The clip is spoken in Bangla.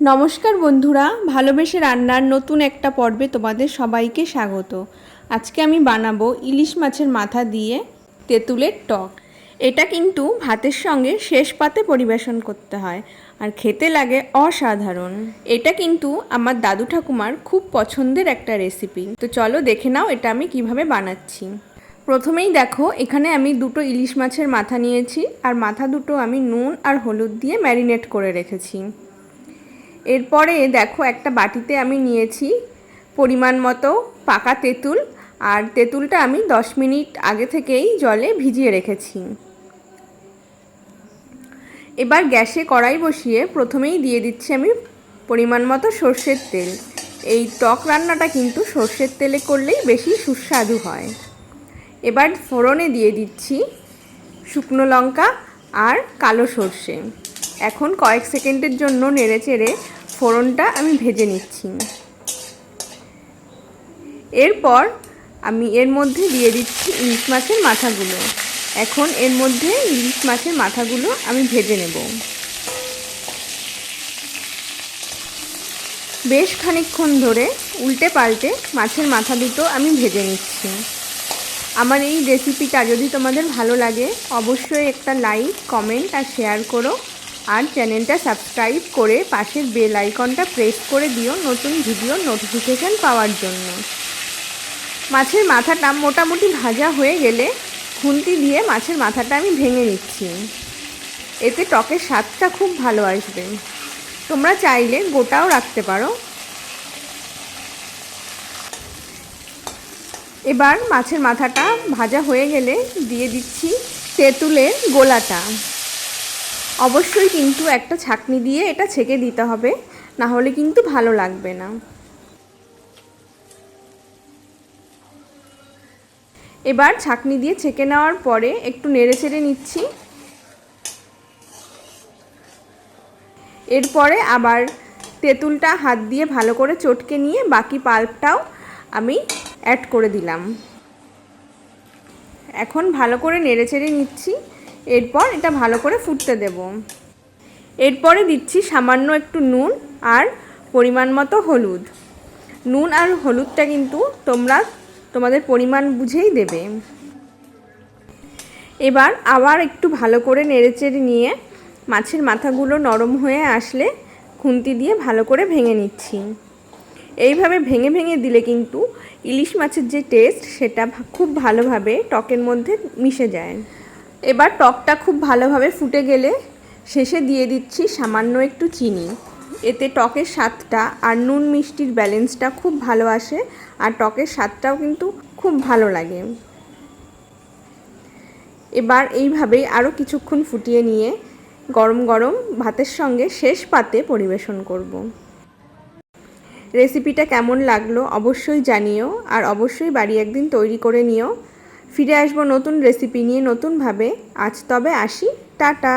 নমস্কার বন্ধুরা, ভালোবেসে রান্নার নতুন একটা পর্বে তোমাদের সবাইকে স্বাগত। আজকে আমি বানাবো ইলিশ মাছের মাথা দিয়ে তেঁতুলের টক। এটা কিন্তু ভাতের সঙ্গে শেষ পাতে পরিবেশন করতে হয়, আর খেতে লাগে অসাধারণ। এটা কিন্তু আমার দাদু ঠাকুমার খুব পছন্দের একটা রেসিপি তো চলো দেখে নাও এটা আমি কীভাবে বানাচ্ছি। প্রথমেই দেখো, এখানে আমি দুটো ইলিশ মাছের মাথা নিয়েছি, আর মাথা দুটো আমি নুন আর হলুদ দিয়ে ম্যারিনেট করে রেখেছি। এরপরে দেখো একটা বাটিতে আমি নিয়েছি পরিমাণ মতো পাকা তেঁতুল, আর তেঁতুলটা আমি দশ মিনিট আগে থেকেই জলে ভিজিয়ে রেখেছি। এবার গ্যাসে কড়াই বসিয়ে প্রথমেই দিয়ে দিচ্ছি আমি পরিমাণ মতো সর্ষের তেল। এই টক রান্নাটা কিন্তু সর্ষের তেলে করলেই বেশি সুস্বাদু হয়। এবার ফোড়নে দিয়ে দিচ্ছি শুকনো লঙ্কা আর কালো সর্ষে। এখন কয়েক সেকেন্ডের জন্য নেড়ে চেড়ে ফোড়নটা আমি ভেজে নিচ্ছি। এরপর আমি এর মধ্যে দিয়ে দিচ্ছি ইলিশ মাছের মাথাগুলো। এখন এর মধ্যে ইলিশ মাছের মাথাগুলো আমি ভেজে নেব। বেশ খানিকক্ষণ ধরে উল্টে পাল্টে মাছের মাথা দুটো আমি ভেজে নিচ্ছি। আমার এই রেসিপিটা যদি তোমাদের ভালো লাগে, অবশ্যই একটা লাইক কমেন্ট আর শেয়ার করো। আর চ্যানেলটা সাবস্ক্রাইব করে পাশের বেল আইকনটা প্রেস করে দিও নতুন ভিডিও নোটিফিকেশান পাওয়ার জন্য। মাছের মাথাটা মোটামুটি ভাজা হয়ে গেলে খুন্তি দিয়ে মাছের মাথাটা আমি ভেঙে নিচ্ছি। এতে টকের স্বাদটা খুব ভালো আসবে। তোমরা চাইলে গোটাও রাখতে পারো। এবার মাছের মাথাটা ভাজা হয়ে গেলে দিয়ে দিচ্ছি তেঁতুলের গোলাটা। অবশ্যই কিন্তু একটা ছাকনি দিয়ে এটা ছেঁকে দিতে হবে, না হলে কিন্তু ভালো লাগবে না। এবার ছাকনি দিয়ে ছেঁকে নেওয়ার পরে একটু নেড়ে চেড়ে নিচ্ছি। এরপরে আবার তেঁতুলটা হাত দিয়ে ভালো করে চটকে নিয়ে বাকি পাল্পটাও আমি অ্যাড করে দিলাম। এখন ভালো করে নেড়ে চেড়ে নিচ্ছি। এরপর এটা ভালো করে ফুটতে দেব। এরপরে দিচ্ছি সামান্য একটু নুন আর পরিমাণ মতো হলুদ। নুন আর হলুদটা কিন্তু তোমরা তোমাদের পরিমাণ বুঝেই দেবে। এবার আবার একটু ভালো করে নেড়েচেড়ে নিয়ে মাছের মাথাগুলো নরম হয়ে আসলে খুন্তি দিয়ে ভালো করে ভেঙে নিচ্ছি। এইভাবে ভেঙে ভেঙে দিলে কিন্তু ইলিশ মাছের যে টেস্ট সেটা খুব ভালোভাবে টকের মধ্যে মিশে যায়। এবার টকটা খুব ভালোভাবে ফুটে গেলে শেষে দিয়ে দিচ্ছি সামান্য একটু চিনি। এতে টকের স্বাদটা আর নুন মিষ্টির ব্যালেন্সটা খুব ভালো আসে আর টকের স্বাদটাও কিন্তু খুব ভালো লাগে। এবার এইভাবেই আরও কিছুক্ষণ ফুটিয়ে নিয়ে গরম গরম ভাতের সঙ্গে শেষ পাতে পরিবেশন করব। রেসিপিটা কেমন লাগল অবশ্যই জানিও আর অবশ্যই বাড়ি একদিন তৈরি করে নিও। ফিরে আসব নতুন রেসিপি নিয়ে নতুনভাবে। আজ তবে আসি। টাটা!